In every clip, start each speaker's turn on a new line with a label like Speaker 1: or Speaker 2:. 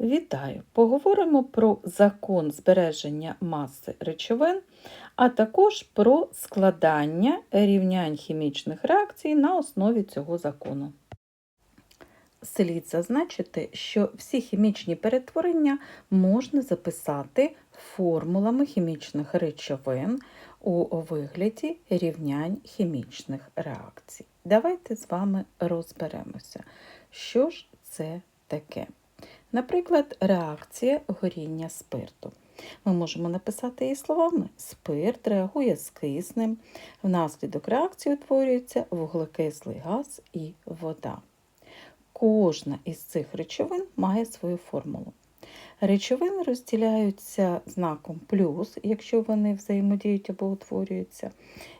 Speaker 1: Вітаю! Поговоримо про закон збереження маси речовин, а також про складання рівнянь хімічних реакцій на основі цього закону. Слід зазначити, що всі хімічні перетворення можна записати формулами хімічних речовин у вигляді рівнянь хімічних реакцій. Давайте з вами розберемося, що ж це таке. Наприклад, реакція горіння спирту. Ми можемо написати її словами: спирт реагує з киснем, внаслідок реакції утворюється вуглекислий газ і вода. Кожна із цих речовин має свою формулу. Речовини розділяються знаком плюс, якщо вони взаємодіють або утворюються,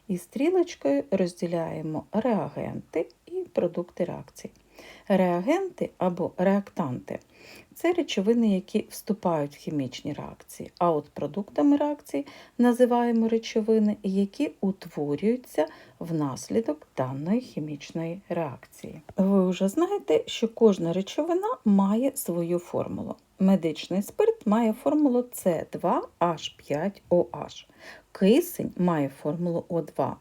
Speaker 1: і стрілочкою розділяємо реагенти і продукти реакції. Реагенти або реактанти це речовини, які вступають в хімічні реакції, а от продуктами реакції називаємо речовини, які утворюються внаслідок даної хімічної реакції. Ви вже знаєте, що кожна речовина має свою формулу. Медичний спирт має формулу С2H5OH. Кисень має формулу О2.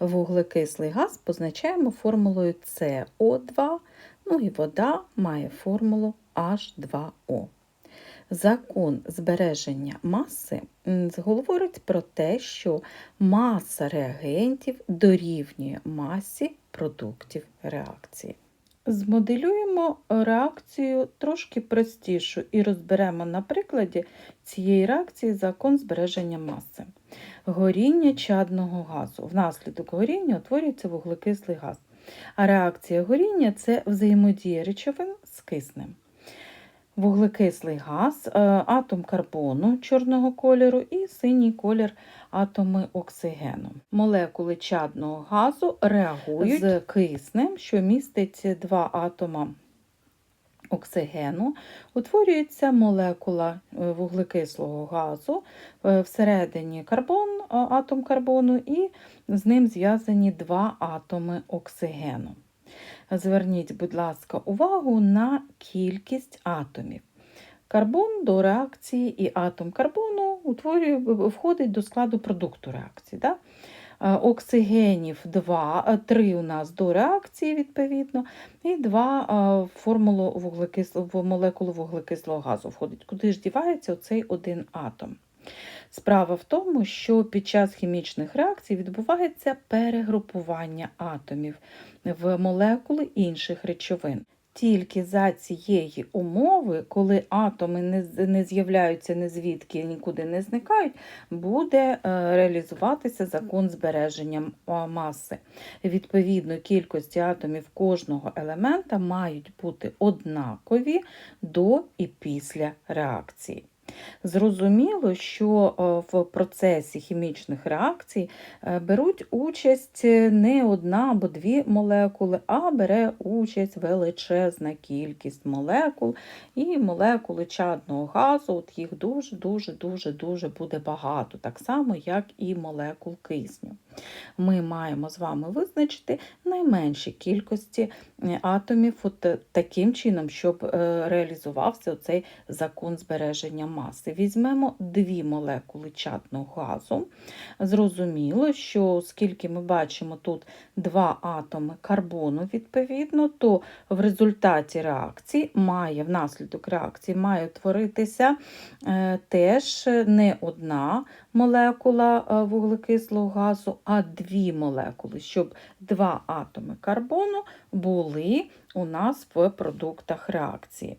Speaker 1: Вуглекислий газ позначаємо формулою СО2, ну і вода має формулу H2O. Закон збереження маси говорить про те, що маса реагентів дорівнює масі продуктів реакції. Змоделюємо реакцію трошки простішу і розберемо на прикладі цієї реакції закон збереження маси. Горіння чадного газу. Внаслідок горіння утворюється вуглекислий газ. А реакція горіння це взаємодія речовин з киснем. Вуглекислий газ, е, атом карбону чорного кольору і синій колір атоми оксигену. Молекули чадного газу реагують з киснем, що містить два атома оксигену, утворюється молекула е, вуглекислого газу, е, всередині карбон, атом карбону, і з ним зв'язані два атоми оксигену. Зверніть, будь ласка, увагу на кількість атомів. Карбон до реакції і атом карбону утворює, входить до складу продукту реакції. Да? Оксигенів 2, 3 у нас до реакції, відповідно, і 2 формулу вуглекислого, молекулу вуглекислого газу входить. Куди ж дівається оцей один атом? Справа в тому, що під час хімічних реакцій відбувається перегрупування атомів в молекули інших речовин. Тільки за цієї умови, коли атоми не не з'являються не звідки нікуди не зникають, буде е, реалізуватися закон збереження маси. Відповідно, кількості атомів кожного елемента мають бути однакові до і після реакції. Зрозуміло, що е, в процесі хімічних реакцій е, беруть участь не одна або дві молекули, а бере участь величезна кількість молекул і молекули чадного газу, от їх дуже-дуже-дуже буде багато, так само, як і молекул кисню. Ми маємо з вами визначити найменші кількості е, атомів от таким чином, щоб реалізувався цей закон збереження маси. Візьмемо дві молекули чадного газу. Зрозуміло, що оскільки ми бачимо тут два атоми карбону, відповідно, то в результаті реакції має, внаслідок реакції має утворитися е, теж не одна молекула е, вуглекислого газу, а дві молекули, щоб два атоми карбону були у нас в продуктах реакції.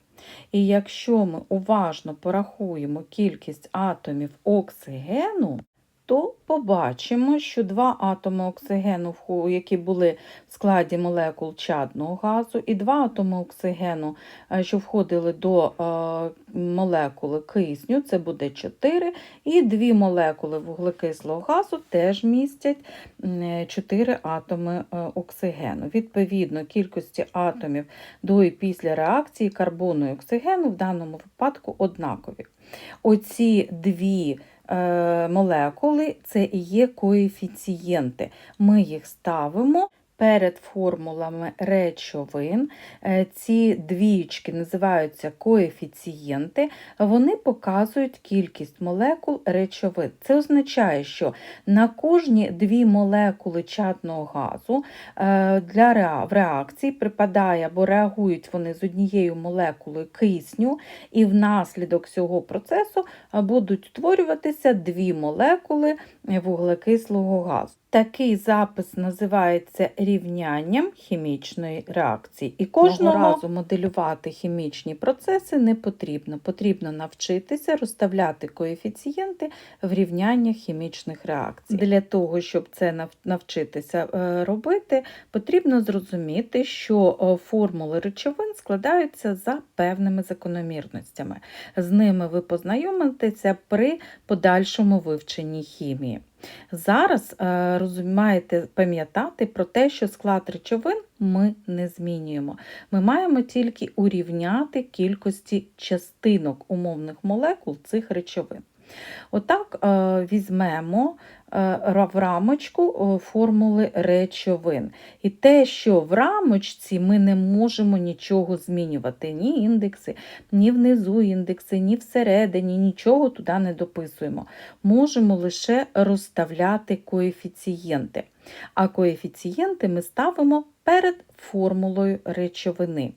Speaker 1: І якщо ми уважно порахуємо кількість атомів оксигену, то побачимо, що два атоми оксигену, які були в складі молекул чадного газу, і два атоми оксигену, е, що входили до е, молекули кисню, це буде 4, і дві молекули вуглекислого газу теж містять 4 атоми е, оксигену. Відповідно, кількості атомів до і після реакції карбону і оксигену в даному випадку однакові. Оці дві Е, молекули це і є коефіцієнти. Ми їх ставимо перед формулами речовин. Е, Ці двічки називаються коефіцієнти, вони показують кількість молекул речовин. Це означає, що на кожні дві молекули чадного газу е, для реакції припадає або реагують вони з однією молекулою кисню, і внаслідок цього процесу е, будуть утворюватися дві молекули вуглекислого газу. Такий запис називається рівнянням хімічної реакції. І кожного разу моделювати хімічні процеси не потрібно. Потрібно навчитися розставляти коефіцієнти в рівняннях хімічних реакцій. Для того, щоб це навчитися е, робити, потрібно зрозуміти, що формули речовин складаються за певними закономірностями. З ними ви познайомитеся при подальшому вивченні хімії. Зараз е, розумієте пам'ятати про те, що склад речовин ми не змінюємо. Ми маємо тільки урівняти кількості частинок умовних молекул цих речовин. Отак е, візьмемо е, в рамочку формули речовин. І те, що в рамочці ми не можемо нічого змінювати, ні індекси, ні внизу індекси, ні всередині, нічого туди не дописуємо. Можемо лише розставляти коефіцієнти. А коефіцієнти ми ставимо перед формулою речовини.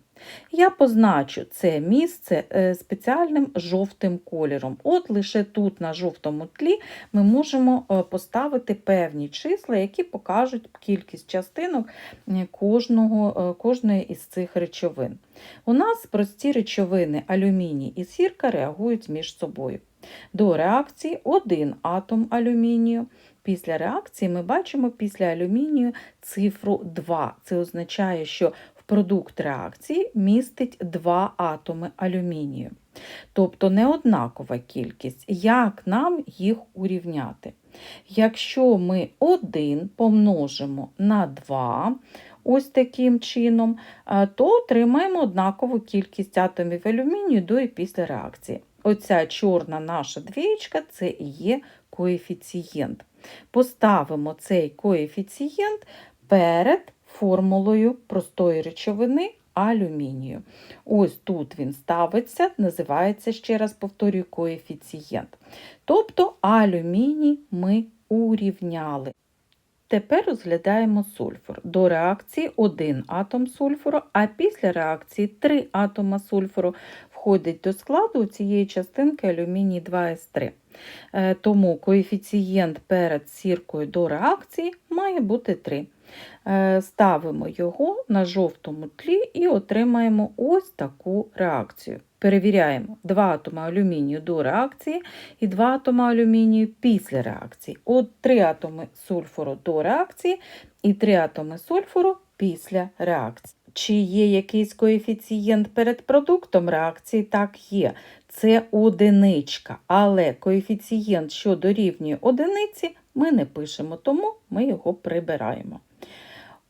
Speaker 1: Я позначу це місце е, спеціальним жовтим кольором. От лише тут на жовтому тлі ми можемо е, поставити певні числа, які покажуть кількість частинок е, кожного, кожної із цих речовин. У нас прості речовини алюміній і сірка реагують між собою. До реакції один атом алюмінію. Після реакції ми бачимо після алюмінію цифру 2. Це означає, що продукт реакції містить два атоми алюмінію. Тобто неоднакова кількість. Як нам їх урівняти? Якщо ми 1 помножимо на 2, ось таким чином, то отримаємо однакову кількість атомів алюмінію до і після реакції. Оця чорна наша двієчка – це і є коефіцієнт. Поставимо цей коефіцієнт перед формулою простої речовини алюмінію. Ось тут він ставиться, називається, ще раз повторюю, коефіцієнт. Тобто алюміній ми урівняли. Тепер розглядаємо сульфур. До реакції один атом сульфуру, а після реакції три атома сульфуру входить до складу цієї частинки алюміній 2С3. Е, Тому коефіцієнт перед сіркою до реакції має бути 3. Е, Ставимо його на жовтому тлі і отримаємо ось таку реакцію. Перевіряємо 2 атоми алюмінію до реакції і 2 атоми алюмінію після реакції. От 3 атоми сульфуру до реакції і 3 атоми сульфуру після реакції. Чи є якийсь коефіцієнт перед продуктом реакції? Так, є. Це одиничка, але коефіцієнт, що дорівнює одиниці, ми не пишемо, тому ми його прибираємо.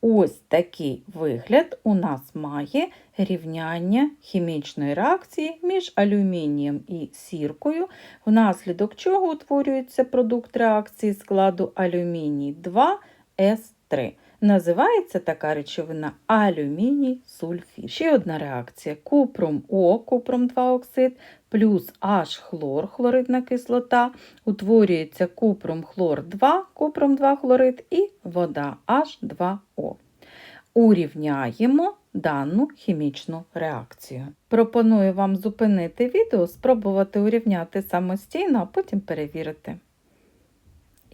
Speaker 1: Ось такий вигляд у нас має рівняння хімічної реакції між алюмінієм і сіркою, внаслідок чого утворюється продукт реакції складу алюміній 2С3. Називається така речовина алюміній сульфід. Ще одна реакція: купром О, купром 2 оксид плюс H хлор, хлоридна кислота, утворюється купром хлор 2, купром 2 хлорид і вода H2O. Урівняємо дану хімічну реакцію. Пропоную вам зупинити відео, спробувати урівняти самостійно, а потім перевірити.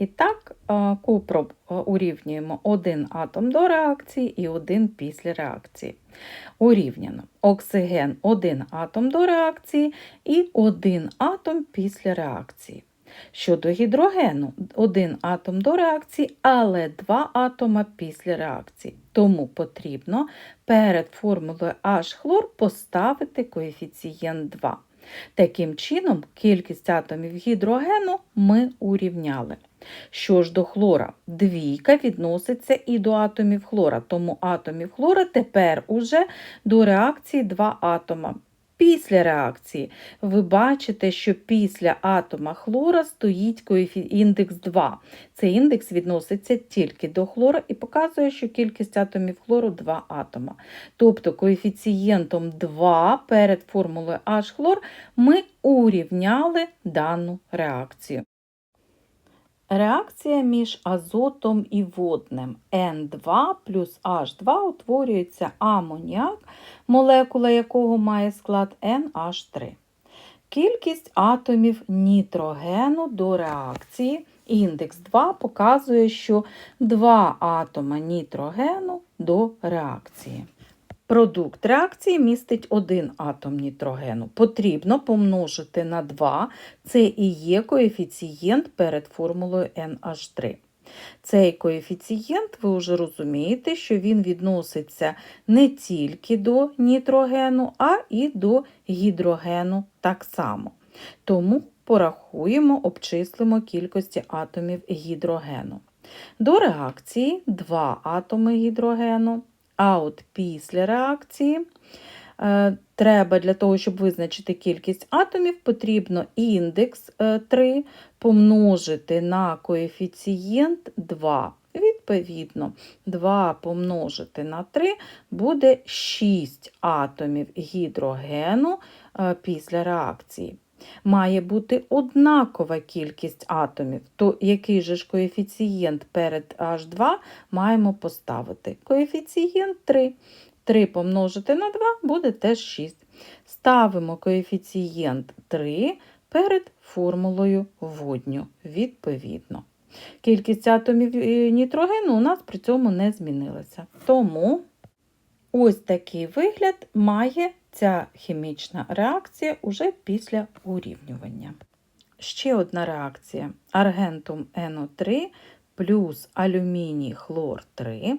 Speaker 1: І так, е, купром е, урівнюємо один атом до реакції і один після реакції. Урівняно оксиген один атом до реакції і один атом після реакції. Щодо гідрогену, один атом до реакції, але два атома після реакції. Тому потрібно перед формулою H-хлор поставити коефіцієнт 2. Таким чином, кількість атомів гідрогену ми урівняли. Що ж до хлора, двійка відноситься і до атомів хлора, тому атомів хлора тепер уже до реакції два атома. Після реакції ви бачите, що після атома хлора стоїть індекс 2. Цей індекс відноситься тільки до хлора і показує, що кількість атомів хлору 2 атома. Тобто коефіцієнтом 2 перед формулою H-хлор ми урівняли дану реакцію. Реакція між азотом і водним N2 плюс H2 утворюється амоніак, молекула якого має склад NH3. Кількість атомів нітрогену до реакції індекс 2 показує, що 2 атома нітрогену до реакції. Продукт реакції містить один атом нітрогену. Потрібно помножити на 2. Це і є коефіцієнт перед формулою NH3. Цей коефіцієнт, ви вже розумієте, що він відноситься не тільки до нітрогену, а і до гідрогену так само. Тому порахуємо, обчислимо кількості атомів гідрогену. До реакції 2 атоми гідрогену. А от після реакції е, треба для того, щоб визначити кількість атомів, потрібно індекс е, 3 помножити на коефіцієнт 2. Відповідно, 2 помножити на 3 буде 6 атомів гідрогену е, після реакції. Має бути однакова кількість атомів, то який же ж коефіцієнт перед H2 маємо поставити? Коефіцієнт 3. 3 помножити на 2 буде теж 6. Ставимо коефіцієнт 3 перед формулою водню, відповідно. Кількість атомів е, нітрогену у нас при цьому не змінилася. Тому ось такий вигляд має ця хімічна реакція уже після урівнювання. Ще одна реакція: аргентум НО3 плюс алюміній хлор 3.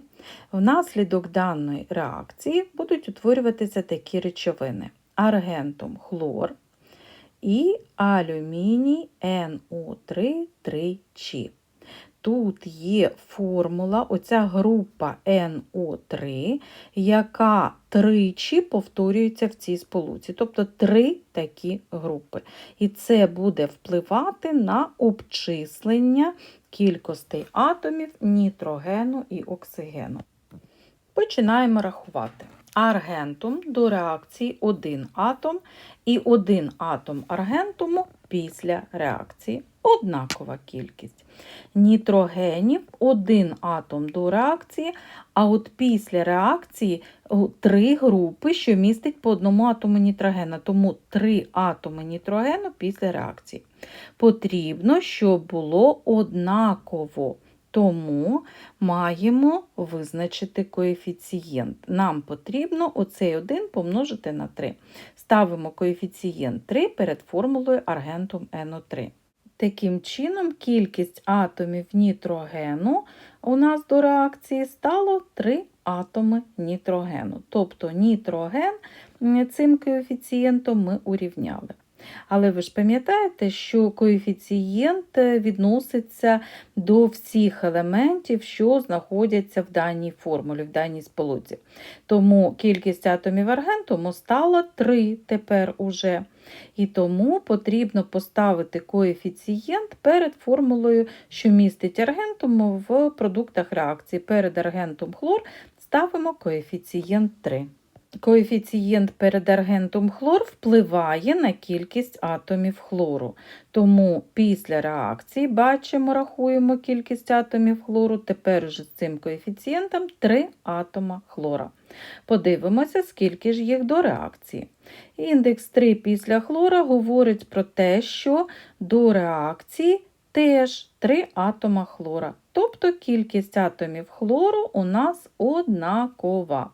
Speaker 1: Внаслідок даної реакції будуть утворюватися такі речовини: аргентум хлор і алюміній НО3 3Ч. Тут є формула, оця група НО3, яка тричі повторюється в цій сполуці, тобто три такі групи. І це буде впливати на обчислення кількостей атомів нітрогену і оксигену. Починаємо рахувати. Аргентум до реакції один атом і один атом аргентуму після реакції. Однакова кількість. Нітрогенів один атом до реакції, а от після реакції три групи, що містить по одному атому нітрогена, тому три атоми нітрогену після реакції. Потрібно, щоб було однаково. Тому маємо визначити коефіцієнт. Нам потрібно оцей 1 помножити на 3. Ставимо коефіцієнт 3 перед формулою аргентум НО3. Таким чином, кількість атомів нітрогену у нас до реакції стало 3 атоми нітрогену. Тобто нітроген цим коефіцієнтом ми урівняли. Але ви ж пам'ятаєте, що коефіцієнт відноситься до всіх елементів, що знаходяться в даній формулі, в даній сполуці. Тому кількість атомів аргентуму стала 3 тепер уже. І тому потрібно поставити коефіцієнт перед формулою, що містить аргентум в продуктах реакції. Перед аргентом хлор ставимо коефіцієнт 3. Коефіцієнт перед аргентом хлор впливає на кількість атомів хлору. Тому після реакції бачимо, рахуємо кількість атомів хлору. Тепер вже з цим коефіцієнтом 3 атома хлора. Подивимося, скільки ж їх до реакції. Індекс 3 після хлора говорить про те, що до реакції теж 3 атома хлора. Тобто кількість атомів хлору у нас однакова.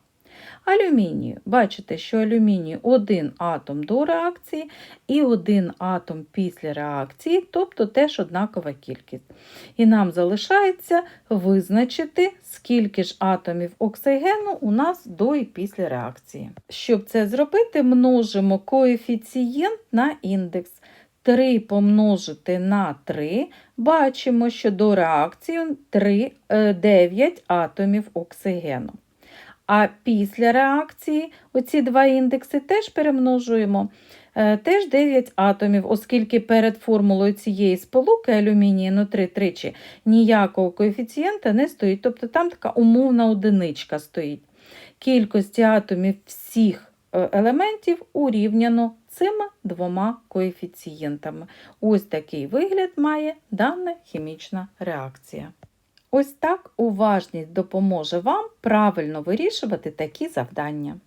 Speaker 1: Алюмінію. Бачите, що алюміній один атом до реакції і один атом після реакції, тобто теж однакова кількість. І нам залишається визначити, скільки ж атомів оксигену у нас до і після реакції. Щоб це зробити, множимо коефіцієнт на індекс. 3 помножити на 3, бачимо, що до реакції 3, 9 атомів оксигену. А після реакції оці два індекси теж перемножуємо. Е, Теж 9 атомів, оскільки перед формулою цієї сполуки алюмінію нутри тричі ніякого коефіцієнта не стоїть. Тобто там така умовна одиничка стоїть. Кількості атомів всіх е, елементів урівняно цими двома коефіцієнтами. Ось такий вигляд має дана хімічна реакція. Ось так уважність допоможе вам правильно вирішувати такі завдання.